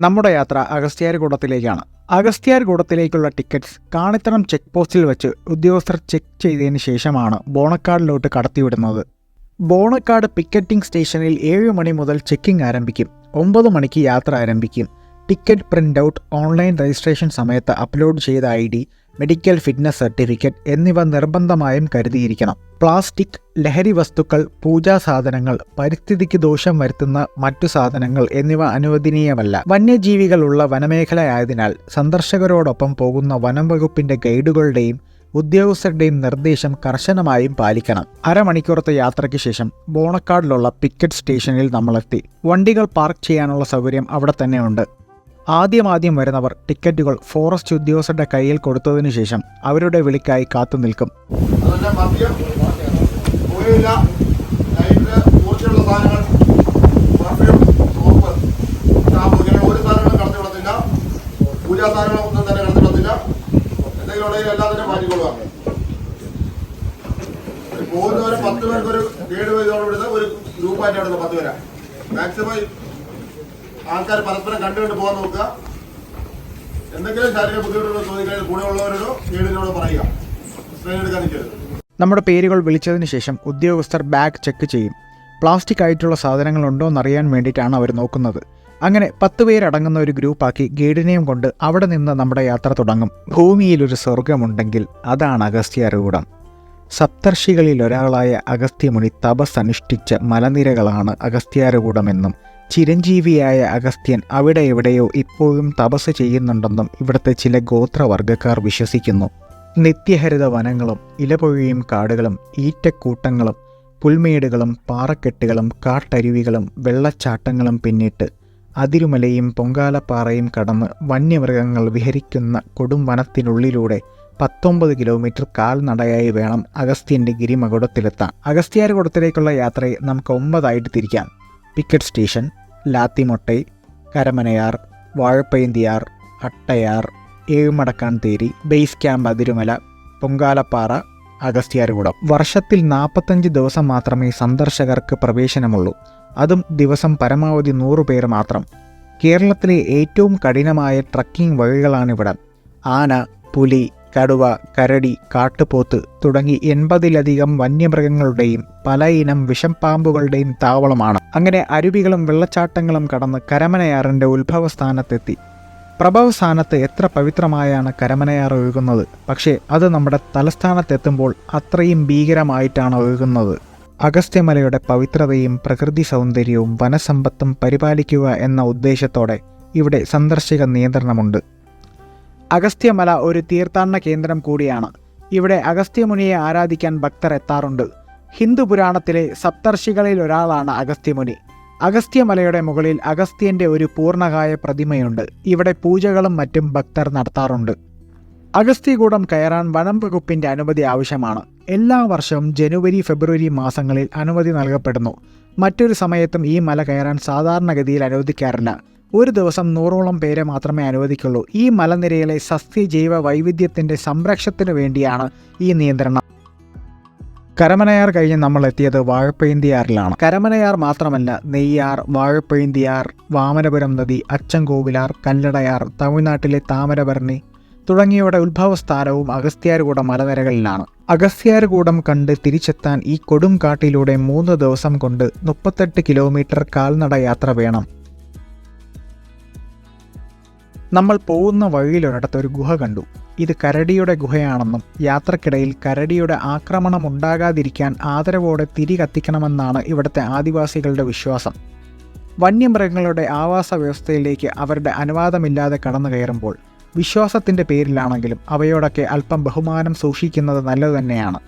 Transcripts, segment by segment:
നമ്മുടെ യാത്ര അഗസ്ത്യാർകൂടത്തിലേക്കാണ് അഗസ്ത്യാർകൂടത്തിലേക്കുള്ള tickets കാണിത്തണം check പോസ്റ്റിൽ വെച്ച് ഉദ്യോഗസ്ഥർ ചെക്ക് ചെയ്തതിന് ശേഷമാണ് ബോണക്കാടിലോട്ട് കടത്തിവിടുന്നത്. ബോണക്കാട് പിക്കറ്റിംഗ് സ്റ്റേഷനിൽ ഏഴ് മണി മുതൽ ചെക്കിംഗ് ആരംഭിക്കും. ഒമ്പത് മണിക്ക് യാത്ര ആരംഭിക്കും. Ticket print out online registration സമയത്ത് അപ്ലോഡ് ചെയ്ത I D medical fitness certificate എന്നിവ നിർബന്ധമായും കരുതിയിരിക്കണം. പ്ലാസ്റ്റിക് ലഹരി വസ്തുക്കൾ പൂജാ സാധനങ്ങൾ പരിസ്ഥിതിക്ക് ദോഷം വരുത്തുന്ന മറ്റു സാധനങ്ങൾ എന്നിവ അനുവദനീയമല്ല. വന്യജീവികളുള്ള വനമേഖലയായതിനാൽ സന്ദർശകരോടൊപ്പം പോകുന്ന വനം വകുപ്പിന്റെ ഗൈഡുകളുടെയും ഉദ്യോഗസ്ഥരുടെയും നിർദ്ദേശം കർശനമായും പാലിക്കണം. അരമണിക്കൂറത്തെ യാത്രയ്ക്ക് ശേഷം ബോണക്കാടിലുള്ള പിക്കറ്റ് സ്റ്റേഷനിൽ നമ്മളെത്തി. വണ്ടികൾ പാർക്ക് ചെയ്യാനുള്ള സൗകര്യം അവിടെ തന്നെയുണ്ട് ആദ്യമാദ്യം വരുന്നവർ ടിക്കറ്റുകൾ ഫോറസ്റ്റ് ഉദ്യോഗസ്ഥരുടെ കയ്യിൽ കൊടുത്തതിനു ശേഷം അവരുടെ വിളിക്കായി കാത്തു നിൽക്കും. ഗ്രൂപ്പായിട്ടാണ് തന്നെ എല്ലാത്തിനും ഒരു ഗ്രൂപ്പായിട്ട് വിടുന്ന പത്ത് പേരാ. മാക്സിമം ആൾക്കാർ പരസ്പരം കണ്ടുകൊണ്ട് പോകാൻ നോക്കുക. എന്തെങ്കിലും ശാരീരിക ബുദ്ധിമുട്ടുള്ള ചോദിക്കാൻ കൂടെ ഉള്ളവരോടോ വീടിനോടോ പറയുക. നമ്മുടെ പേരുകൾ വിളിച്ചതിന് ശേഷം ഉദ്യോഗസ്ഥർ ബാഗ് ചെക്ക് ചെയ്യും. പ്ലാസ്റ്റിക് ആയിട്ടുള്ള സാധനങ്ങൾ സാധനങ്ങളുണ്ടോ എന്നറിയാൻ വേണ്ടിയിട്ടാണ് അവർ നോക്കുന്നത്. അങ്ങനെ പത്ത് പേരടങ്ങുന്ന ഒരു ഗ്രൂപ്പാക്കി ഗൈഡിനെയും കൊണ്ട് അവിടെ നിന്ന് നമ്മുടെ യാത്ര തുടങ്ങും. ഭൂമിയിലൊരു സ്വർഗമുണ്ടെങ്കിൽ അതാണ് അഗസ്ത്യാരൂഢം സപ്തർഷികളിൽ ഒരാളായ അഗസ്ത്യമുനി തപസ് അനുഷ്ഠിച്ച മലനിരകളാണ് അഗസ്ത്യാരകൂടമെന്നും ചിരഞ്ജീവിയായ അഗസ്ത്യൻ അവിടെ എവിടെയോ ഇപ്പോഴും തപസ് ചെയ്യുന്നുണ്ടെന്നും ഇവിടുത്തെ ചില ഗോത്രവർഗക്കാർ വിശ്വസിക്കുന്നു. നിത്യഹരിത വനങ്ങളും ഇലപൊഴിയും കാടുകളും ഈറ്റക്കൂട്ടങ്ങളും പുൽമേടുകളും പാറക്കെട്ടുകളും കാട്ടരുവികളും വെള്ളച്ചാട്ടങ്ങളും പിന്നിട്ട് അതിരുമലയും പൊങ്കാലപ്പാറയും കടന്ന് വന്യമൃഗങ്ങൾ വിഹരിക്കുന്ന കൊടും വനത്തിനുള്ളിലൂടെ പത്തൊമ്പത് കിലോമീറ്റർ കാൽനടയായി വേണം അഗസ്ത്യന്റെ ഗിരിമകുടത്തിലെത്താൻ. അഗസ്ത്യാർകുടത്തിലേക്കുള്ള യാത്രയെ നമുക്ക് ഒമ്പതായിട്ട് തിരിക്കാം. Picket station Lathimottai Karamanayar Vazhappayanthiyar Attayar Ezhumadakkantheri base camp Athirumala Pongalappara Agasthyarkoodam വർഷത്തിൽ നാൽപ്പത്തഞ്ച് ദിവസം മാത്രമേ സന്ദർശകർക്ക് പ്രവേശനമുള്ളൂ. അതും ദിവസം പരമാവധി നൂറു പേർ മാത്രം. കേരളത്തിലെ ഏറ്റവും കഠിനമായ ട്രക്കിംഗ് വഴികളാണിവിടം. ആന പുലി കടുവ കരടി കാട്ടുപോത്ത് തുടങ്ങി എൺപതിലധികം വന്യമൃഗങ്ങളുടെയും പലയിനം വിഷംപാമ്പുകളുടെയും താവളമാണ്. അങ്ങനെ അരുവികളും വെള്ളച്ചാട്ടങ്ങളും കടന്ന് കരമനയാറിന്റെ ഉത്ഭവസ്ഥാനത്തെത്തി. പ്രഭവസ്ഥാനത്ത് എത്ര പവിത്രമായാണ് കരമനയാർ ഒഴുകുന്നത്. പക്ഷേ അത് നമ്മുടെ തലസ്ഥാനത്തെത്തുമ്പോൾ അത്രയും ഭീകരമായിട്ടാണ് ഒഴുകുന്നത്. അഗസ്ത്യമലയുടെ പവിത്രതയും പ്രകൃതി സൗന്ദര്യവും വനസമ്പത്തും പരിപാലിക്കുക എന്ന ഉദ്ദേശത്തോടെ ഇവിടെ സന്ദർശക നിയന്ത്രണമുണ്ട്. അഗസ്ത്യമല ഒരു തീർത്ഥാടന കേന്ദ്രം കൂടിയാണ്. ഇവിടെ അഗസ്ത്യമുനിയെ ആരാധിക്കാൻ ഭക്തർ എത്താറുണ്ട്. ഹിന്ദു പുരാണത്തിലെ സപ്തർഷികളിൽ ഒരാളാണ് അഗസ്ത്യമുനി. അഗസ്ത്യമലയുടെ മുകളിൽ അഗസ്ത്യന്റെ ഒരു പൂർണകായ പ്രതിമയുണ്ട്. ഇവിടെ പൂജകളും മറ്റും ഭക്തർ നടത്താറുണ്ട്. അഗസ്ത്യകൂടം കയറാൻ വനം വകുപ്പിന്റെ അനുമതി ആവശ്യമാണ്. എല്ലാ വർഷവും ജനുവരി ഫെബ്രുവരി മാസങ്ങളിൽ അനുമതി നൽകപ്പെടുന്നു. മറ്റൊരു സമയത്തും ഈ മല കയറാൻ സാധാരണഗതിയിൽ അനുവദിക്കാറില്ല. ഒരു ദിവസം നൂറോളം പേരെ മാത്രമേ അനുവദിക്കുള്ളൂ. ഈ മലനിരയിലെ സസ്യജൈവ വൈവിധ്യത്തിന്റെ സംരക്ഷണത്തിനു വേണ്ടിയാണ് ഈ നിയന്ത്രണം. കരമനയാർ കഴിഞ്ഞ് നമ്മൾ എത്തിയത് വാഴപ്പയന്തിയാറിലാണ് കരമനയാർ മാത്രമല്ല നെയ്യാർ വാഴപ്പയന്തിയാർ വാമനപുരം നദി അച്ചൻകോവിലാർ കല്ലടയാർ തമിഴ്നാട്ടിലെ താമരഭരണി തുടങ്ങിയവയുടെ ഉത്ഭവസ്ഥാനവും അഗസ്ത്യാർകൂടം മലനിരകളിലാണ്. അഗസ്ത്യാർകൂടം കണ്ട് തിരിച്ചെത്താൻ ഈ കൊടും കാട്ടിലൂടെ മൂന്ന് ദിവസം കൊണ്ട് മുപ്പത്തെട്ട് കിലോമീറ്റർ കാൽനട യാത്ര വേണം. നമ്മൾ പോകുന്ന വഴിയിലൊരിടത്ത് ഒരു ഗുഹ കണ്ടു. ഇത് കരടിയുടെ ഗുഹയാണെന്നും യാത്രക്കിടയിൽ കരടിയുടെ ആക്രമണം ഉണ്ടാകാതിരിക്കാൻ ആദരവോടെ തിരി കത്തിക്കണമെന്നാണ് ഇവിടുത്തെ ആദിവാസികളുടെ വിശ്വാസം. വന്യമൃഗങ്ങളുടെ ആവാസ വ്യവസ്ഥയിലേക്ക് അവരുടെ അനുവാദമില്ലാതെ കടന്നു കയറുമ്പോൾ വിശ്വാസത്തിന്റെ പേരിലാണെങ്കിലും അവയോടൊക്കെ അല്പം ബഹുമാനം സൂക്ഷിക്കുന്നത് നല്ലതു തന്നെയാണ്.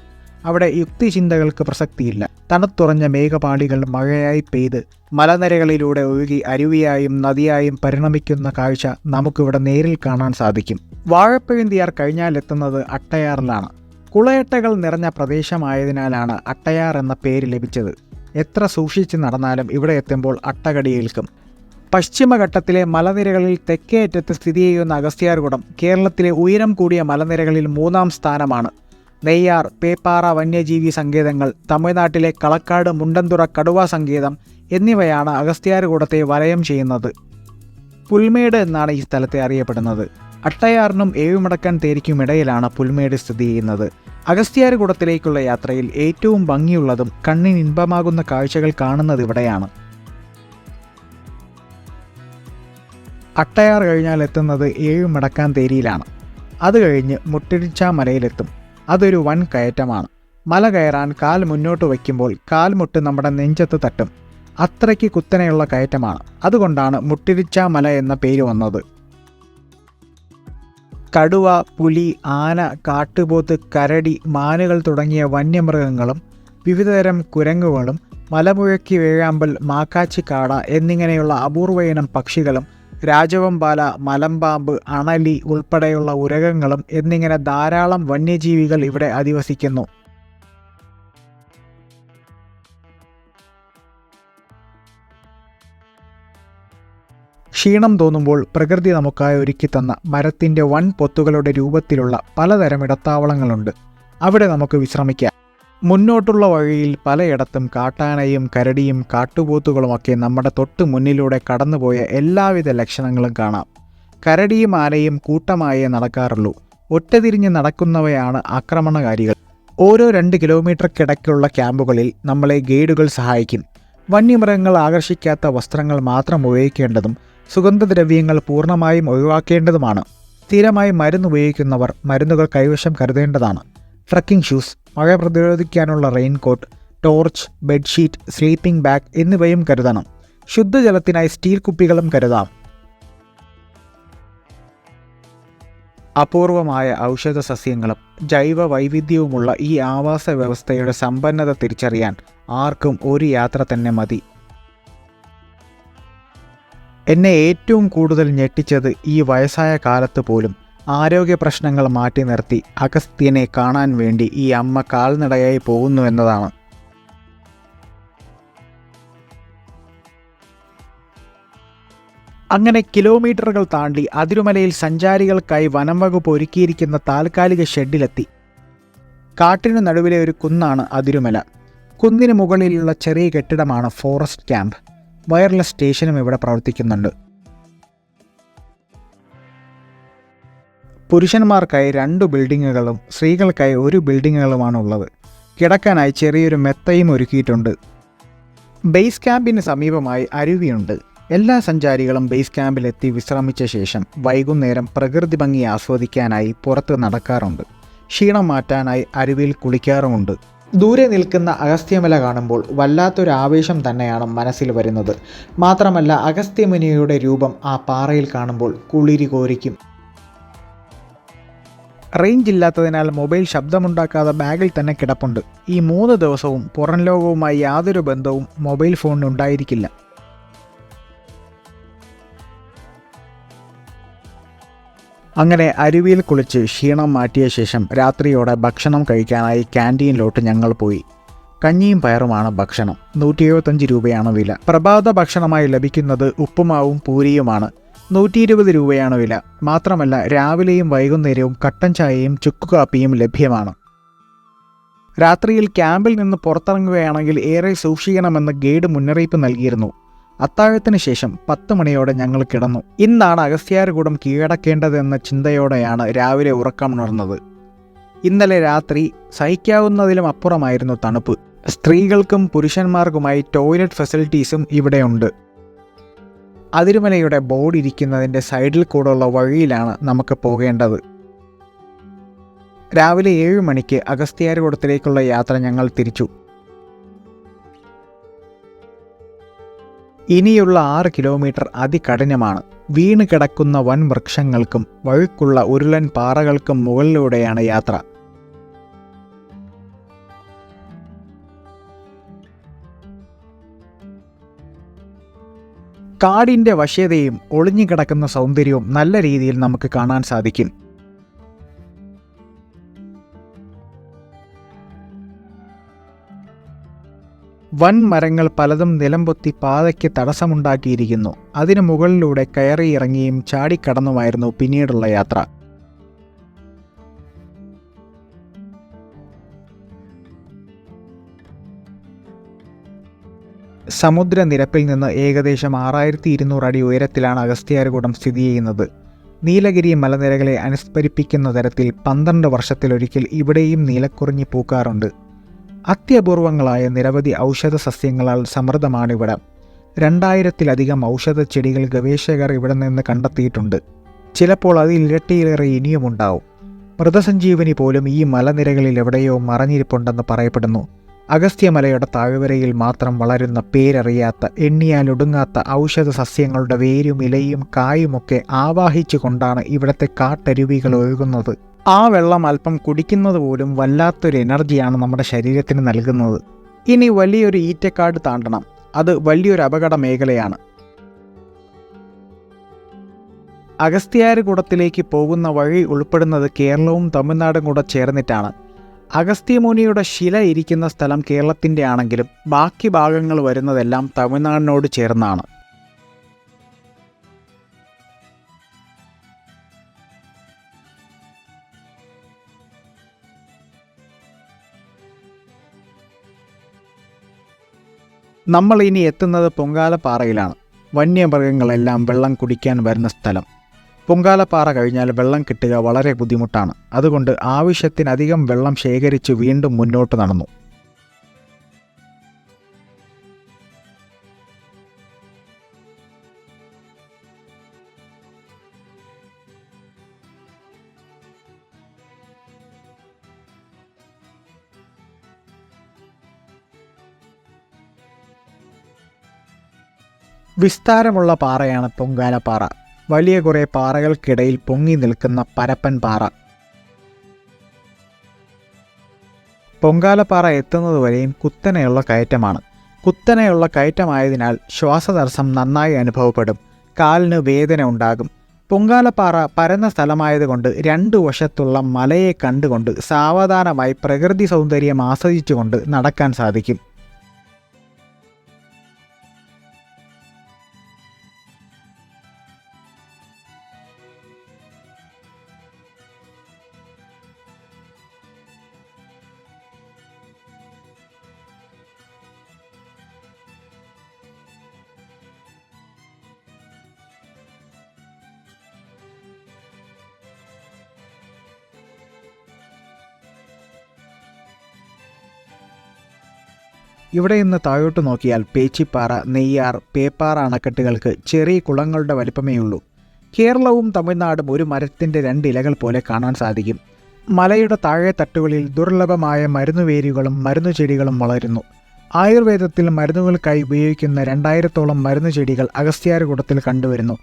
അവിടെ യുക്തിചിന്തകൾക്ക് പ്രസക്തിയില്ല. തണുത്തുറഞ്ഞ മേഘപാളികൾ മഴയായി പെയ്ത് മലനിരകളിലൂടെ ഒഴുകി അരുവിയായും നദിയായും പരിണമിക്കുന്ന കാഴ്ച നമുക്കിവിടെ നേരിൽ കാണാൻ സാധിക്കും. വാഴപ്പഴുന്തിയാർ കഴിഞ്ഞാൽ എത്തുന്നത് അട്ടയാറിലാണ്. കുളയട്ടകൾ നിറഞ്ഞ പ്രദേശമായതിനാലാണ് അട്ടയാർ എന്ന പേര് ലഭിച്ചത്. എത്ര സൂക്ഷിച്ച് നടന്നാലും ഇവിടെ എത്തുമ്പോൾ അട്ടകടിയേൽക്കും. പശ്ചിമഘട്ടത്തിലെ മലനിരകളിൽ തെക്കേയറ്റത്ത് സ്ഥിതി ചെയ്യുന്ന അഗസ്ത്യാർകുടം കേരളത്തിലെ ഉയരം കൂടിയ മലനിരകളിൽ മൂന്നാം സ്ഥാനമാണ്. നെയ്യാർ പേപ്പാറ വന്യജീവി സങ്കേതങ്ങൾ തമിഴ്നാട്ടിലെ കളക്കാട് മുണ്ടന്തുറ കടുവ സങ്കേതം എന്നിവയാണ് അഗസ്ത്യാർകൂടത്തെ വലയം ചെയ്യുന്നത്. പുൽമേട് എന്നാണ് ഈ സ്ഥലത്തെ അറിയപ്പെടുന്നത്. അട്ടയാറിനും ഏഴുമടക്കാൻ തേരിക്കുമിടയിലാണ് പുൽമേട് സ്ഥിതി ചെയ്യുന്നത്. അഗസ്ത്യാർകൂടത്തിലേക്കുള്ള യാത്രയിൽ ഏറ്റവും ഭംഗിയുള്ളതും കണ്ണിന് ഇൻപമാകുന്ന കാഴ്ചകൾ കാണുന്നത് ഇവിടെയാണ്. അട്ടയാർ കഴിഞ്ഞാൽ എത്തുന്നത് ഏഴുമടക്കാൻ തേരിയിലാണ്. അത് കഴിഞ്ഞ് മുട്ടിടിച്ച മലയിലെത്തും. അതൊരു വൻ കയറ്റമാണ്. മല കയറാൻ കാൽ മുന്നോട്ട് വയ്ക്കുമ്പോൾ കാൽമുട്ട് നമ്മുടെ നെഞ്ചത്ത് തട്ടും. അത്രയ്ക്ക് കുത്തനെയുള്ള കയറ്റമാണ്. അതുകൊണ്ടാണ് മുട്ടിരിച്ച മല എന്ന പേര് വന്നത്. കടുവ പുലി ആന കാട്ടുപോത്ത് കരടി മാനുകൾ തുടങ്ങിയ വന്യമൃഗങ്ങളും വിവിധതരം കുരങ്ങുകളും മലമുഴക്കി വേഴാമ്പൽ മാക്കാച്ചിക്കാട എന്നിങ്ങനെയുള്ള അപൂർവയിനം പക്ഷികളും രാജവമ്പാല മലമ്പാമ്പ് അണലി ഉൾപ്പെടെയുള്ള ഉരകങ്ങളും എന്നിങ്ങനെ ധാരാളം വന്യജീവികൾ ഇവിടെ അധിവസിക്കുന്നു. ക്ഷീണം തോന്നുമ്പോൾ പ്രകൃതി നമുക്കായി ഒരുക്കിത്തന്ന മരത്തിന്റെ വൻ പൊത്തുകളുടെ രൂപത്തിലുള്ള പലതരം ഇടത്താവളങ്ങളുണ്ട്. അവിടെ നമുക്ക് വിശ്രമിക്കാം. മുന്നോട്ടുള്ള വഴിയിൽ പലയിടത്തും കാട്ടാനയും കരടിയും കാട്ടുപോത്തുകളുമൊക്കെ നമ്മുടെ തൊട്ട് മുന്നിലൂടെ കടന്നുപോയ എല്ലാവിധ ലക്ഷണങ്ങളും കാണാം. കരടിയും ആനയും കൂട്ടമായേ നടക്കാറുള്ളൂ. ഒറ്റതിരിഞ്ഞ് നടക്കുന്നവയാണ് ആക്രമണകാരികൾ. ഓരോ രണ്ട് കിലോമീറ്റർക്കിടയ്ക്കുള്ള ക്യാമ്പുകളിൽ നമ്മളെ ഗൈഡുകൾ സഹായിക്കും. വന്യമൃഗങ്ങൾ ആകർഷിക്കാത്ത വസ്ത്രങ്ങൾ മാത്രം ഉപയോഗിക്കേണ്ടതും സുഗന്ധദ്രവ്യങ്ങൾ പൂർണമായും ഒഴിവാക്കേണ്ടതുമാണ്. സ്ഥിരമായി മരുന്ന് ഉപയോഗിക്കുന്നവർ മരുന്നുകൾ കൈവശം കരുതേണ്ടതാണ്. ട്രക്കിംഗ് ഷൂസ് മഴ പ്രതിരോധിക്കാനുള്ള raincoat torch bedsheet sleeping bag എന്നിവയും കരുതണം. ശുദ്ധജലത്തിനായി സ്റ്റീൽ കുപ്പികളും കരുതാം. അപൂർവമായ ഔഷധ സസ്യങ്ങളും ജൈവ വൈവിധ്യവുമുള്ള ഈ ആവാസ വ്യവസ്ഥയുടെ സമ്പന്നത തിരിച്ചറിയാൻ ആർക്കും ഒരു യാത്ര തന്നെ മതി. എന്നെ ഏറ്റവും കൂടുതൽ ഞെട്ടിച്ചത് ഈ വയസ്സായ കാലത്ത് പോലും ആരോഗ്യ പ്രശ്നങ്ങൾ മാറ്റി നിർത്തി അഗസ്ത്യനെ കാണാൻ വേണ്ടി ഈ അമ്മ കാൽനടയായി പോകുന്നു എന്നതാണ്. അങ്ങനെ കിലോമീറ്ററുകൾ താണ്ടി അതിരുമലയിൽ സഞ്ചാരികൾക്കായി വനം വകുപ്പ് ഒരുക്കിയിരിക്കുന്ന താൽക്കാലിക ഷെഡിലെത്തി. കാട്ടിനു നടുവിലെ ഒരു കുന്നാണ് അതിരുമല. കുന്നിന് മുകളിലുള്ള ചെറിയ കെട്ടിടമാണ് ഫോറസ്റ്റ് ക്യാമ്പ്. വയർലെസ് സ്റ്റേഷനും ഇവിടെ പ്രവർത്തിക്കുന്നുണ്ട്. പുരുഷന്മാർക്കായി രണ്ട് ബിൽഡിങ്ങുകളും സ്ത്രീകൾക്കായി ഒരു ബിൽഡിങ്ങുകളുമാണ് ഉള്ളത് കിടക്കാനായി ചെറിയൊരു മെത്തയും ഒരുക്കിയിട്ടുണ്ട്. ബേസ് ക്യാമ്പിന് സമീപമായി അരുവിയുണ്ട്. എല്ലാ സഞ്ചാരികളും ബേസ് ക്യാമ്പിലെത്തി വിശ്രമിച്ച ശേഷം വൈകുന്നേരം പ്രകൃതി ഭംഗി ആസ്വദിക്കാനായി പുറത്ത് നടക്കാറുണ്ട്. ക്ഷീണം മാറ്റാനായി അരുവിയിൽ കുളിക്കാറുമുണ്ട്. ദൂരെ നിൽക്കുന്ന അഗസ്ത്യമല കാണുമ്പോൾ വല്ലാത്തൊരു ആവേശം തന്നെയാണ് മനസ്സിൽ വരുന്നത്. മാത്രമല്ല അഗസ്ത്യമുനിയുടെ രൂപം ആ പാറയിൽ കാണുമ്പോൾ കുളിരി കോരിക്കും റേഞ്ച് ഇല്ലാത്തതിനാൽ മൊബൈൽ ശബ്ദമുണ്ടാക്കാതെ ബാഗിൽ തന്നെ കിടപ്പുണ്ട്. ഈ മൂന്ന് ദിവസവും പുറം ലോകവുമായി യാതൊരു ബന്ധവും മൊബൈൽ ഫോണിന് ഉണ്ടായിരിക്കില്ല അങ്ങനെ അരുവിയിൽ കുളിച്ച് ക്ഷീണം മാറ്റിയ ശേഷം രാത്രിയോടെ ഭക്ഷണം കഴിക്കാനായി ക്യാന്റീനിലോട്ട് ഞങ്ങൾ പോയി. കഞ്ഞിയും പയറുമാണ് ഭക്ഷണം. നൂറ്റി എഴുപത്തഞ്ച് രൂപയാണ് വില. പ്രഭാത ഭക്ഷണമായി ലഭിക്കുന്നത് ഉപ്പുമാവും പൂരിയുമാണ്. നൂറ്റി ഇരുപത് രൂപയാണ് വില. മാത്രമല്ല രാവിലെയും വൈകുന്നേരവും കട്ടൻ ചായയും ചുക്കു കാപ്പിയും ലഭ്യമാണ്. രാത്രിയിൽ ക്യാമ്പിൽ നിന്ന് പുറത്തിറങ്ങുകയാണെങ്കിൽ ഏറെ സൂക്ഷിക്കണമെന്ന് ഗൈഡ് മുന്നറിയിപ്പ് നൽകിയിരുന്നു. അത്താഴത്തിന് ശേഷം പത്ത് മണിയോടെ ഞങ്ങൾ കിടന്നു. ഇന്നാണ് അഗസ്ത്യാർകൂടം കീഴടക്കേണ്ടതെന്ന ചിന്തയോടെയാണ് രാവിലെ ഉറക്കമുണർന്നത്. ഇന്നലെ രാത്രി സഹിക്കാവുന്നതിലും അപ്പുറമായിരുന്നു തണുപ്പ്. സ്ത്രീകൾക്കും പുരുഷന്മാർക്കുമായി ടോയ്ലറ്റ് ഫെസിലിറ്റീസും ഇവിടെയുണ്ട്. അതിരുമലയുടെ ബോർഡ് ഇരിക്കുന്നതിന്റെ സൈഡിൽ കൂടെയുള്ള വഴിയിലാണ് നമുക്ക് പോകേണ്ടത്. രാവിലെ ഏഴ് മണിക്ക് അഗസ്ത്യാർകൂടത്തിലേക്കുള്ള യാത്ര ഞങ്ങൾ തിരിച്ചു. ഇനിയുള്ള ആറ് കിലോമീറ്റർ അതികഠിനമാണ്. വീണ് കിടക്കുന്ന വൻ വൃക്ഷങ്ങൾക്കും വഴുക്കുള്ള ഉരുളൻ പാറകൾക്കും മുകളിലൂടെയാണ് യാത്ര. കാടിന്റെ വശ്യതയും ഒളിഞ്ഞുകിടക്കുന്ന സൗന്ദര്യവും നല്ല രീതിയിൽ നമുക്ക് കാണാൻ സാധിക്കും. വൻ മരങ്ങൾ പലതും നിലംപൊത്തി പാതയ്ക്ക് തടസ്സമുണ്ടാക്കിയിരിക്കുന്നു. അതിനു മുകളിലൂടെ കയറിയിറങ്ങിയും ചാടിക്കടന്നുമായിരുന്നു പിന്നീടുള്ള യാത്ര. സമുദ്രനിരപ്പിൽ നിന്ന് ഏകദേശം ആറായിരത്തി ഇരുന്നൂറ് അടി ഉയരത്തിലാണ് അഗസ്ത്യാർകൂടം സ്ഥിതി ചെയ്യുന്നത്. നീലഗിരി മലനിരകളെ അനുസ്മരിപ്പിക്കുന്ന തരത്തിൽ പന്ത്രണ്ട് വർഷത്തിലൊരിക്കൽ ഇവിടെയും നീലക്കുറിഞ്ഞി പൂക്കാറുണ്ട്. അത്യപൂർവങ്ങളായ നിരവധി ഔഷധ സസ്യങ്ങളാൽ സമൃദ്ധമാണിവിടം. രണ്ടായിരത്തിലധികം ഔഷധ ചെടികൾ ഗവേഷകർ ഇവിടെ നിന്ന് കണ്ടെത്തിയിട്ടുണ്ട്. ചിലപ്പോൾ അതിൽ ഇരട്ടിയിലേറെ ഇനിയുമുണ്ടാവും. മൃതസഞ്ജീവനി പോലും ഈ മലനിരകളിൽ എവിടെയോ മറഞ്ഞിരിപ്പുണ്ടെന്ന് പറയപ്പെടുന്നു. അഗസ്ത്യമലയുടെ താഴ്വരയിൽ മാത്രം വളരുന്ന പേരറിയാത്ത എണ്ണിയാലൊടുങ്ങാത്ത ഔഷധ സസ്യങ്ങളുടെ വേരും ഇലയും കായുമൊക്കെ ആവാഹിച്ചു കൊണ്ടാണ് ഇവിടത്തെ കാട്ടരുവികൾ ഒഴുകുന്നത്. ആ വെള്ളം അല്പം കുടിക്കുന്നത് പോലും വല്ലാത്തൊരു എനർജിയാണ് നമ്മുടെ ശരീരത്തിന് നൽകുന്നത്. ഇനി വലിയൊരു ഈറ്റക്കാട് താണ്ടണം. അത് വലിയൊരു അപകട മേഖലയാണ്. അഗസ്ത്യാർകൂടത്തിലേക്ക് പോകുന്ന വഴി ഉൾപ്പെടുന്നത് കേരളവും തമിഴ്നാടും കൂടെ ചേർന്നിട്ടാണ്. അഗസ്ത്യമുനിയുടെ ശില ഇരിക്കുന്ന സ്ഥലം കേരളത്തിന്റെ ആണെങ്കിലും ബാക്കി ഭാഗങ്ങൾ വരുന്നതെല്ലാം തമിഴ്നാടിനോട് ചേർന്നാണ്. നമ്മൾ ഇനി എത്തുന്നത് പൊങ്കാലപ്പാറയിലാണ്. വന്യമൃഗങ്ങളെല്ലാം വെള്ളം കുടിക്കാൻ വരുന്ന സ്ഥലം. പൊങ്കാലപ്പാറ കഴിഞ്ഞാൽ വെള്ളം കിട്ടുക വളരെ ബുദ്ധിമുട്ടാണ്. അതുകൊണ്ട് ആവശ്യത്തിനധികം വെള്ളം ശേഖരിച്ച് വീണ്ടും മുന്നോട്ട് നടന്നു. വിസ്താരമുള്ള പാറയാണ് പൊങ്കാലപ്പാറ. വലിയ കുറേ പാറകൾക്കിടയിൽ പൊങ്ങി നിൽക്കുന്ന പരപ്പൻ പാറ. പൊങ്കാലപ്പാറ എത്തുന്നതുവരെയും കുത്തനെയുള്ള കയറ്റമാണ്. കുത്തനെയുള്ള കയറ്റമായതിനാൽ ശ്വാസതടസ്സം നന്നായി അനുഭവപ്പെടും. കാലിന് വേദന ഉണ്ടാകും. പൊങ്കാലപ്പാറ പരന്ന സ്ഥലമായതുകൊണ്ട് രണ്ടു വശത്തുള്ള മലയെ കണ്ടുകൊണ്ട് സാവധാനമായി പ്രകൃതി സൗന്ദര്യം ആസ്വദിച്ചുകൊണ്ട് നടക്കാൻ സാധിക്കും. ഇവിടെ നിന്ന് താഴോട്ട് നോക്കിയാൽ പേച്ചിപ്പാറ നെയ്യാർ പേപ്പാറ അണക്കെട്ടുകൾക്ക് ചെറിയ കുളങ്ങളുടെ വലിപ്പമേയുള്ളൂ കേരളവും തമിഴ്നാടും ഒരു മരത്തിന്റെ രണ്ട് ഇലകൾ പോലെ കാണാൻ സാധിക്കും. മലയുടെ താഴെ തട്ടുകളിൽ ദുർലഭമായ മരുന്നുവേരുകളും മരുന്നുചെടികളും വളരുന്നു. ആയുർവേദത്തിൽ മരുന്നുകൾക്കായി ഉപയോഗിക്കുന്ന രണ്ടായിരത്തോളം മരുന്നു ചെടികൾ അഗസ്ത്യാർകൂടത്തിൽ കണ്ടുവരുന്നു.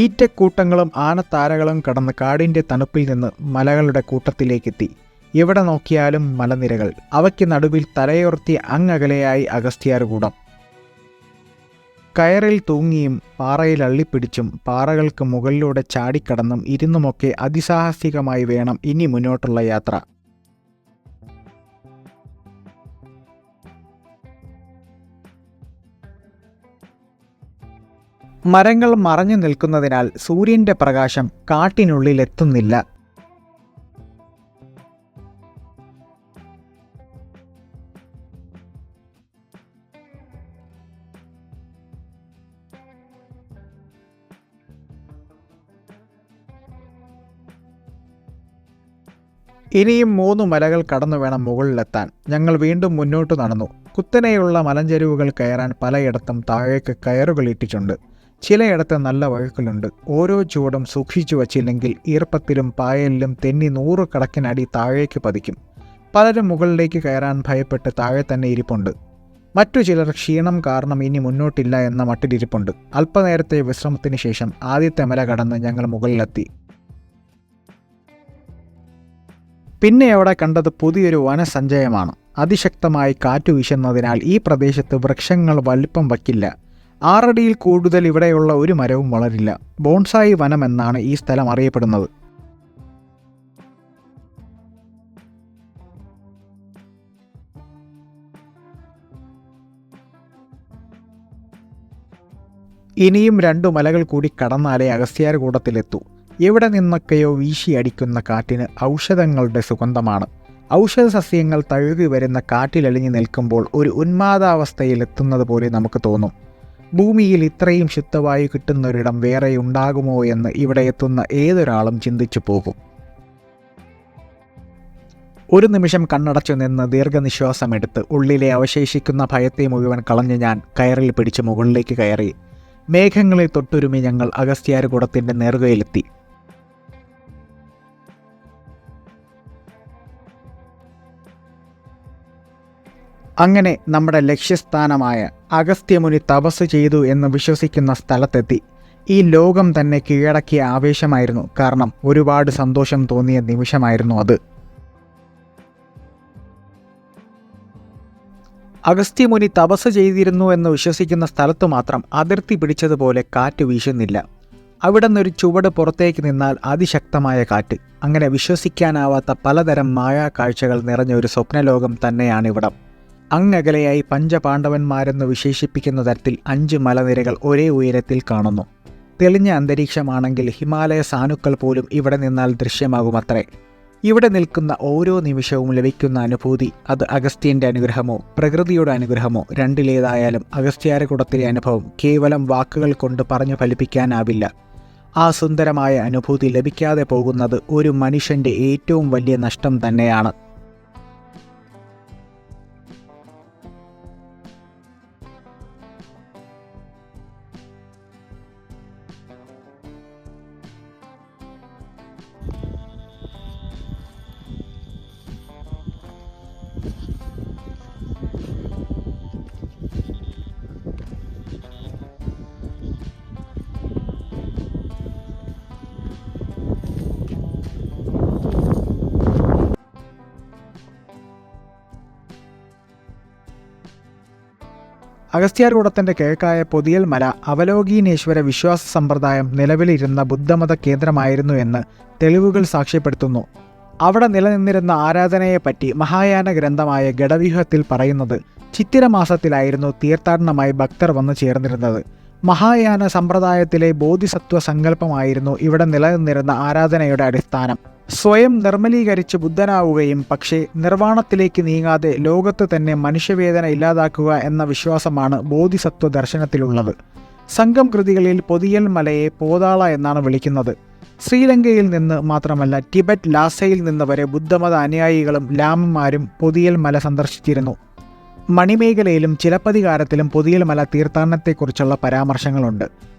ഈറ്റക്കൂട്ടങ്ങളും ആനത്താരകളും കടന്ന് കാടിന്റെ തണുപ്പിൽ നിന്ന് മലകളുടെ കൂട്ടത്തിലേക്കെത്തി. എവിടെ നോക്കിയാലും മലനിരകൾ. അവയ്ക്ക് നടുവിൽ തലയുയർത്തി അങ്ങകലെയായി അഗസ്ത്യാർകൂടം കയറിൽ തൂങ്ങിയും പാറയിൽ അള്ളിപ്പിടിച്ചും പാറകൾക്ക് മുകളിലൂടെ ചാടിക്കടന്നും ഇരുന്നുമൊക്കെ അതിസാഹസികമായി വേണം ഇനി മുന്നോട്ടുള്ള യാത്ര. മരങ്ങൾ മറഞ്ഞു നിൽക്കുന്നതിനാൽ സൂര്യന്റെ പ്രകാശം കാട്ടിനുള്ളിലെത്തുന്നില്ല. ഇനിയും മൂന്ന് മലകൾ കടന്നു വേണം മുകളിലെത്താൻ. ഞങ്ങൾ വീണ്ടും മുന്നോട്ട് നടന്നു. കുത്തനെയുള്ള മലഞ്ചെരുവുകൾ കയറാൻ പലയിടത്തും താഴേക്ക് കയറുകൾ ഇട്ടിട്ടുണ്ട്. ചിലയിടത്ത് നല്ല വഴുക്കലുണ്ട്. ഓരോ ചുവടും സൂക്ഷിച്ചു വച്ചില്ലെങ്കിൽ ഈർപ്പത്തിലും പായലിലും തെന്നി നൂറുകണക്കിനടി താഴേക്ക് പതിക്കും. പലരും മുകളിലേക്ക് കയറാൻ ഭയപ്പെട്ട് താഴെ തന്നെ ഇരിപ്പുണ്ട്. മറ്റു ചിലർ ക്ഷീണം കാരണം ഇനി മുന്നോട്ടില്ല എന്ന മട്ടിലിരിപ്പുണ്ട് അല്പനേരത്തെ വിശ്രമത്തിന് ശേഷം ആദ്യത്തെ മല കടന്ന് ഞങ്ങൾ മുകളിലെത്തി. പിന്നെ അവിടെ കണ്ടത് പുതിയൊരു വനസഞ്ചയമാണ്. അതിശക്തമായി കാറ്റു വീശുന്നതിനാൽ ഈ പ്രദേശത്ത് വൃക്ഷങ്ങൾ വലിപ്പം വയ്ക്കില്ല. ആറടിയിൽ കൂടുതൽ ഇവിടെയുള്ള ഒരു മരവും വളരില്ല. ബോൺസായി വനം എന്നാണ് ഈ സ്ഥലം അറിയപ്പെടുന്നത്. ഇനിയും രണ്ടു മലകൾ കൂടി കടന്നാലേ അഗസ്ത്യാർകൂടത്തിലെത്തൂ എവിടെ നിന്നൊക്കെയോ വീശിയടിക്കുന്ന കാറ്റിന് ഔഷധങ്ങളുടെ സുഗന്ധമാണ്. ഔഷധ സസ്യങ്ങൾ തഴുകി വരുന്ന കാറ്റിലലിഞ്ഞു നിൽക്കുമ്പോൾ ഒരു ഉന്മാദാവസ്ഥയിൽ എത്തുന്നത് പോലെ നമുക്ക് തോന്നും. ഭൂമിയിൽ ഇത്രയും ശുദ്ധവായു കിട്ടുന്നൊരിടം വേറെ ഉണ്ടാകുമോ എന്ന് ഇവിടെ എത്തുന്ന ഏതൊരാളും ചിന്തിച്ചു പോകും. ഒരു നിമിഷം കണ്ണടച്ചു നിന്ന് ദീർഘനിശ്വാസമെടുത്ത് ഉള്ളിലെ അവശേഷിക്കുന്ന ഭയത്തെ മുഴുവൻ കളഞ്ഞ് ഞാൻ കയറിൽ പിടിച്ച് മുകളിലേക്ക് കയറി. മേഘങ്ങളെ തൊട്ടുരുമി ഞങ്ങൾ അഗസ്ത്യാരുകൂടത്തിന്റെ നേർകയിലെത്തി. അങ്ങനെ നമ്മുടെ ലക്ഷ്യസ്ഥാനമായ അഗസ്ത്യമുനി തപസ് ചെയ്തു എന്ന് വിശ്വസിക്കുന്ന സ്ഥലത്തെത്തി. ഈ ലോകം തന്നെ കീഴടക്കിയ ആവേശമായിരുന്നു. കാരണം ഒരുപാട് സന്തോഷം തോന്നിയ നിമിഷമായിരുന്നു അത്. അഗസ്ത്യമുനി തപസ് ചെയ്തിരുന്നു എന്ന് വിശ്വസിക്കുന്ന സ്ഥലത്ത് മാത്രം അതിർത്തി പിടിച്ചതുപോലെ കാറ്റ് വീശുന്നില്ല. അവിടെ നിന്നൊരു ചുവട് പുറത്തേക്ക് നിന്നാൽ അതിശക്തമായ കാറ്റ്. അങ്ങനെ വിശ്വസിക്കാനാവാത്ത പലതരം മായാ കാഴ്ചകൾ നിറഞ്ഞ ഒരു സ്വപ്നലോകം തന്നെയാണ് തന്നെയാണിവിടം. അങ്ങകലെയായി പഞ്ചപാണ്ഡവന്മാരെന്ന് വിശേഷിപ്പിക്കുന്ന തരത്തിൽ അഞ്ച് മലനിരകൾ ഒരേ ഉയരത്തിൽ കാണുന്നു. തെളിഞ്ഞ അന്തരീക്ഷമാണെങ്കിൽ ഹിമാലയ സാനുക്കൾ പോലും ഇവിടെ നിന്നാൽ ദൃശ്യമാകുമത്രേ. ഇവിടെ നിൽക്കുന്ന ഓരോ നിമിഷവും ലഭിക്കുന്ന അനുഭൂതി അത് അഗസ്ത്യന്റെ അനുഗ്രഹമോ പ്രകൃതിയുടെ അനുഗ്രഹമോ രണ്ടിലേതായാലും അഗസ്ത്യാരകുടത്തിലെ അനുഭവം കേവലം വാക്കുകൾ കൊണ്ട് പറഞ്ഞു ഫലിപ്പിക്കാനാവില്ല. ആ സുന്ദരമായ അനുഭൂതി ലഭിക്കാതെ പോകുന്നത് ഒരു മനുഷ്യന്റെ ഏറ്റവും വലിയ നഷ്ടം തന്നെയാണ്. അഗസ്ത്യാർകൂടത്തിന്റെ കിഴക്കായ പൊതിയൽ മല അവലോകീനേശ്വര വിശ്വാസ സമ്പ്രദായം നിലവിലിരുന്ന ബുദ്ധമത കേന്ദ്രമായിരുന്നു എന്ന് തെളിവുകൾ സാക്ഷ്യപ്പെടുത്തുന്നു. അവിടെ നിലനിന്നിരുന്ന ആരാധനയെപ്പറ്റി മഹായാന ഗ്രന്ഥമായ ഗഡവ്യൂഹത്തിൽ പറയുന്നത് ചിത്തിരമാസത്തിലായിരുന്നു തീർത്ഥാടനമായി ഭക്തർ വന്നു ചേർന്നിരുന്നത്. മഹായാന സമ്പ്രദായത്തിലെ ബോധിസത്വ സങ്കല്പമായിരുന്നു ഇവിടെ നിലനിന്നിരുന്ന ആരാധനയുടെ അടിസ്ഥാനം. സ്വയം നിർമ്മലീകരിച്ച് ബുദ്ധനാവുകയും പക്ഷേ നിർവാണത്തിലേക്ക് നീങ്ങാതെ ലോകത്ത് തന്നെ മനുഷ്യവേദന ഇല്ലാതാക്കുക എന്ന വിശ്വാസമാണ് ബോധിസത്വ ദർശനത്തിലുള്ളത്. സംഘം കൃതികളിൽ പൊതിയൽ മലയെ പോതാള എന്നാണ് വിളിക്കുന്നത്. ശ്രീലങ്കയിൽ നിന്ന് മാത്രമല്ല ടിബറ്റ് ലാസയിൽ നിന്ന് വരെ ബുദ്ധമത അനുയായികളും ലാമന്മാരും പൊതിയൽ മല സന്ദർശിച്ചിരുന്നു. മണിമേഖലയിലും ചിലപ്പതികാരത്തിലും പൊതിയൽ മല തീർത്ഥാടനത്തെക്കുറിച്ചുള്ള പരാമർശങ്ങളുണ്ട്.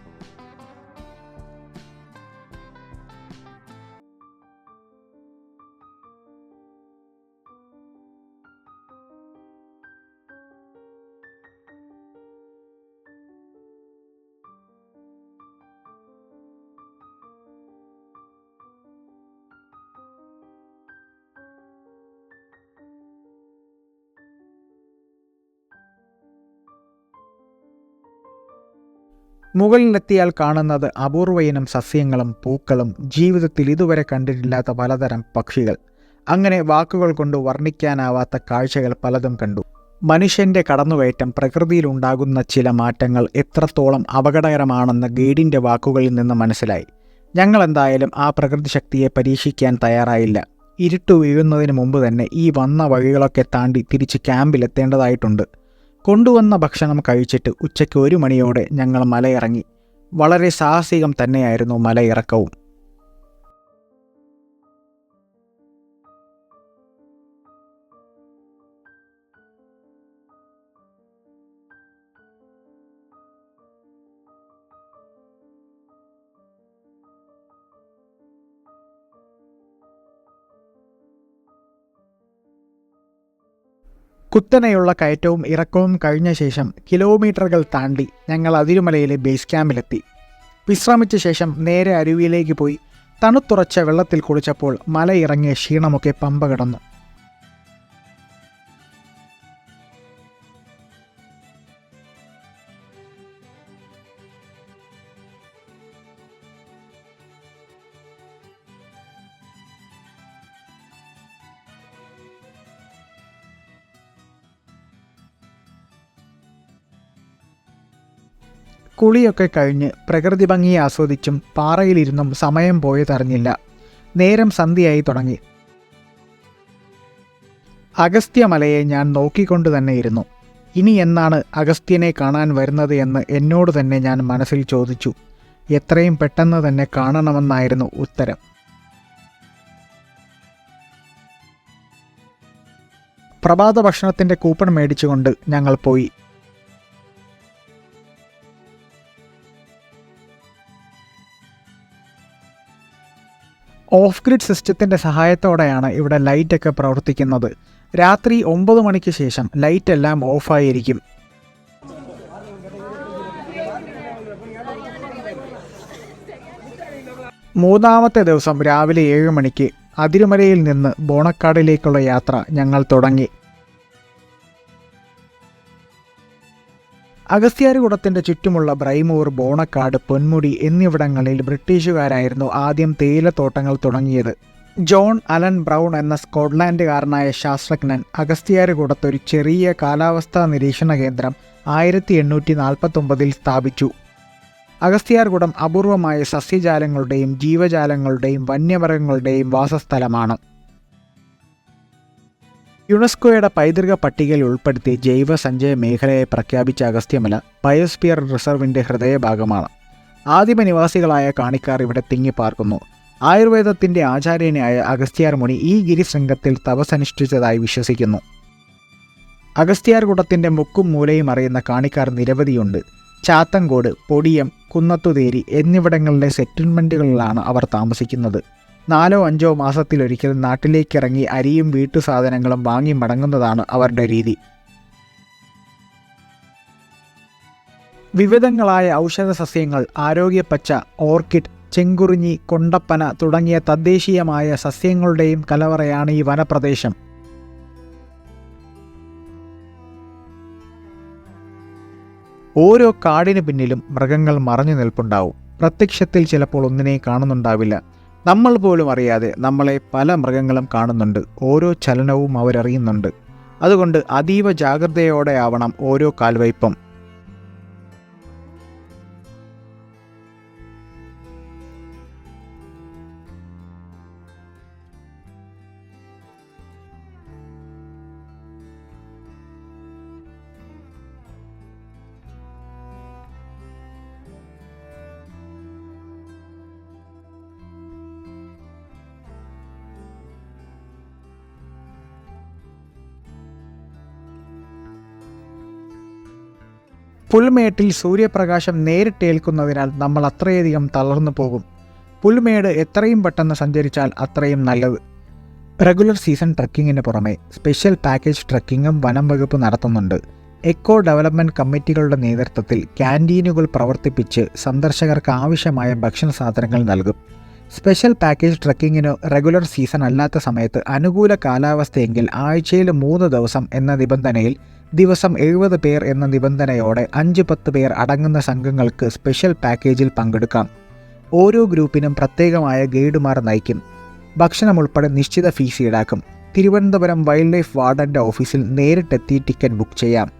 മുകളിലെത്തിയാൽ കാണുന്നത് അപൂർവയിനം സസ്യങ്ങളും പൂക്കളും ജീവിതത്തിൽ ഇതുവരെ കണ്ടിട്ടില്ലാത്ത പലതരം പക്ഷികൾ. അങ്ങനെ വാക്കുകൾ കൊണ്ട് വർണിക്കാനാവാത്ത കാഴ്ചകൾ പലതും കണ്ടു. മനുഷ്യന്റെ കടന്നുകയറ്റം പ്രകൃതിയിലുണ്ടാകുന്ന ചില മാറ്റങ്ങൾ എത്രത്തോളം അപകടകരമാണെന്ന് ഗൈഡിന്റെ വാക്കുകളിൽ നിന്ന് മനസ്സിലായി. ഞങ്ങൾ എന്തായാലും ആ പ്രകൃതി ശക്തിയെ പരീക്ഷിക്കാൻ തയ്യാറായില്ല. ഇരുട്ടു വീഴുന്നതിന് മുമ്പ് തന്നെ ഈ വന്ന വഴികളൊക്കെ താണ്ടി തിരിച്ച് ക്യാമ്പിലെത്തേണ്ടതായിട്ടുണ്ട്. കൊണ്ടുവന്ന ഭക്ഷണം കഴിച്ചിട്ട് ഉച്ചയ്ക്ക് ഒരു മണിയോടെ ഞങ്ങൾ മലയിറങ്ങി. വളരെ സാഹസികം തന്നെയായിരുന്നു മലയിറക്കവും. കുത്തനെയുള്ള കയറ്റവും ഇറക്കവും കഴിഞ്ഞ ശേഷം കിലോമീറ്ററുകൾ താണ്ടി ഞങ്ങൾ അതിരുമലയിലെ ബേസ് ക്യാമ്പിലെത്തി വിശ്രമിച്ച ശേഷം നേരെ അരുവിയിലേക്ക് പോയി. തണുത്തുറച്ച വെള്ളത്തിൽ കുളിച്ചപ്പോൾ മലയിറങ്ങിയ ക്ഷീണമൊക്കെ പമ്പ കിടന്നു. കുളിയൊക്കെ കഴിഞ്ഞ് പ്രകൃതി ഭംഗിയെ ആസ്വദിച്ചും പാറയിലിരുന്നും സമയം പോയതറിഞ്ഞില്ല. നേരം സന്ധ്യയായി തുടങ്ങി. അഗസ്ത്യമലയെ ഞാൻ നോക്കിക്കൊണ്ട് തന്നെ ഇരുന്നു. ഇനി എന്നാണ് അഗസ്ത്യനെ കാണാൻ വരുന്നത് എന്ന് എന്നോട് തന്നെ ഞാൻ മനസ്സിൽ ചോദിച്ചു. എത്രയും പെട്ടെന്ന് തന്നെ കാണണമെന്നായിരുന്നു ഉത്തരം. പ്രഭാത ഭക്ഷണത്തിന്റെ കൂപ്പൺ മേടിച്ചുകൊണ്ട് ഞങ്ങൾ പോയി. ഓഫ് ഗ്രിഡ് സിസ്റ്റത്തിന്റെ സഹായത്തോടെയാണ് ഇവിടെ ലൈറ്റൊക്കെ പ്രവർത്തിക്കുന്നത്. രാത്രി ഒമ്പത് മണിക്ക് ശേഷം ലൈറ്റ് എല്ലാം ഓഫായിരിക്കും. മൂന്നാമത്തെ ദിവസം രാവിലെ ഏഴ് മണിക്ക് അതിരുമലയിൽ നിന്ന് ബോണക്കാടിലേക്കുള്ള യാത്ര ഞങ്ങൾ തുടങ്ങി. അഗസ്ത്യാർകുടത്തിന്റെ ചുറ്റുമുള്ള ബ്രൈമൂർ ബോണക്കാട് പൊന്മുടി എന്നിവിടങ്ങളിൽ ബ്രിട്ടീഷുകാരായിരുന്നു ആദ്യം തേയിലത്തോട്ടങ്ങൾ തുടങ്ങിയത്. ജോൺ അലൻ ബ്രൗൺ എന്ന സ്കോട്ട്ലാൻഡുകാരനായ ശാസ്ത്രജ്ഞൻ അഗസ്ത്യാർകുടത്ത് ഒരു ചെറിയ കാലാവസ്ഥാ നിരീക്ഷണ കേന്ദ്രം ആയിരത്തി എണ്ണൂറ്റി നാൽപ്പത്തൊമ്പതിൽ സ്ഥാപിച്ചു അഗസ്ത്യാർകുടം അപൂർവമായ സസ്യജാലങ്ങളുടെയും ജീവജാലങ്ങളുടെയും വന്യമൃഗങ്ങളുടെയും വാസസ്ഥലമാണ്. യുനെസ്കോയുടെ പൈതൃക പട്ടികയിൽ ഉൾപ്പെടുത്തി ജൈവ സഞ്ചയ മേഖലയെ പ്രഖ്യാപിച്ച അഗസ്ത്യമല ബയോസ്ഫിയർ റിസർവിന്റെ ഹൃദയഭാഗമാണ്. ആദിമ നിവാസികളായ കാണിക്കാർ ഇവിടെ തിങ്ങിപ്പാർക്കുന്നു. ആയുർവേദത്തിന്റെ ആചാര്യനായ അഗസ്ത്യാർ മുനി ഈ ഗിരിശൃംഗത്തിൽ തപസനുഷ്ഠിച്ചതായി വിശ്വസിക്കുന്നു. അഗസ്ത്യാർ അഗസ്ത്യാർകുടത്തിന്റെ മുക്കും മൂലയും അറിയുന്ന കാണിക്കാർ നിരവധിയുണ്ട്. ചാത്തങ്കോട് പൊടിയം കുന്നത്തുതേരി എന്നിവിടങ്ങളിലെ സെറ്റിൽമെന്റുകളിലാണ് അവർ താമസിക്കുന്നത്. നാലോ അഞ്ചോ മാസത്തിലൊരിക്കൽ നാട്ടിലേക്കിറങ്ങി അരിയും വീട്ടു സാധനങ്ങളും വാങ്ങി മടങ്ങുന്നതാണ് അവരുടെ രീതി. വിവിധങ്ങളായ ഔഷധ സസ്യങ്ങൾ ആരോഗ്യപ്പച്ച ഓർക്കിഡ് ചെങ്കുറിഞ്ഞി കൊണ്ടപ്പന തുടങ്ങിയ തദ്ദേശീയമായ സസ്യങ്ങളുടെയും കലവറയാണ് ഈ വനപ്രദേശം. ഓരോ കാടിന് പിന്നിലും മൃഗങ്ങൾ മറഞ്ഞു നിൽപ്പുണ്ടാവും. പ്രത്യക്ഷത്തിൽ ചിലപ്പോൾ ഒന്നിനെ കാണുന്നുണ്ടാവില്ല. നമ്മൾ പോലും അറിയാതെ നമ്മളെ പല മൃഗങ്ങളും കാണുന്നുണ്ട്. ഓരോ ചലനവും അവരറിയുന്നുണ്ട്. അതുകൊണ്ട് അതീവ ജാഗ്രതയോടെയാവണം ഓരോ കാൽവയ്പും. പുൽമേട്ടിൽ സൂര്യപ്രകാശം നേരിട്ടേൽക്കുന്നതിനാൽ നമ്മൾ അത്രയധികം തളർന്നു പോകും. പുൽമേട് എത്രയും പെട്ടെന്ന് സഞ്ചരിച്ചാൽ അത്രയും നല്ലത്. റെഗുലർ സീസൺ ട്രക്കിങ്ങിന് പുറമെ സ്പെഷ്യൽ പാക്കേജ് ട്രക്കിങ്ങും വനം വകുപ്പ് നടത്തുന്നുണ്ട്. എക്കോ ഡെവലപ്മെന്റ് കമ്മിറ്റികളുടെ നേതൃത്വത്തിൽ ക്യാന്റീനുകൾ പ്രവർത്തിപ്പിച്ച് സന്ദർശകർക്ക് ആവശ്യമായ ഭക്ഷണ സാധനങ്ങൾ നൽകും. സ്പെഷ്യൽ പാക്കേജ് ട്രക്കിങ്ങിന് റെഗുലർ സീസൺ അല്ലാത്ത സമയത്ത് അനുകൂല കാലാവസ്ഥയെങ്കിൽ ആഴ്ചയിൽ മൂന്ന് ദിവസം എന്ന നിബന്ധനയിൽ ദിവസം എഴുപത് പേർ എന്ന നിബന്ധനയോടെ അഞ്ച് പത്ത് പേർ അടങ്ങുന്ന സംഘങ്ങൾക്ക് സ്പെഷ്യൽ പാക്കേജിൽ പങ്കെടുക്കാം. ഓരോ ഗ്രൂപ്പിനും പ്രത്യേകമായ ഗൈഡുമാർ നയിക്കും. ഭക്ഷണം ഉൾപ്പെടെ നിശ്ചിത ഫീസ് ഈടാക്കും. തിരുവനന്തപുരം വൈൽഡ് ലൈഫ് വാർഡന്റെ ഓഫീസിൽ നേരിട്ടെത്തി ടിക്കറ്റ് ബുക്ക് ചെയ്യാം.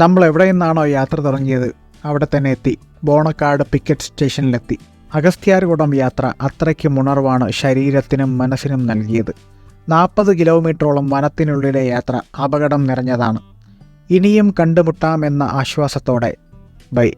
നമ്മൾ എവിടെ നിന്നാണോ യാത്ര തുടങ്ങിയത്. അവിടെ തന്നെ എത്തി. ബോണക്കാട് പിക്കറ്റ് സ്റ്റേഷനിലെത്തി. അഗസ്ത്യാർകുടം യാത്ര അത്രയ്ക്കും ഉണർവാണ് ശരീരത്തിനും മനസ്സിനും നൽകിയത്. നാൽപ്പത് കിലോമീറ്ററോളം വനത്തിനുള്ളിലെ യാത്ര അപകടം നിറഞ്ഞതാണ്. ഇനിയും കണ്ടുമുട്ടാമെന്ന ആശ്വാസത്തോടെ. ബൈ.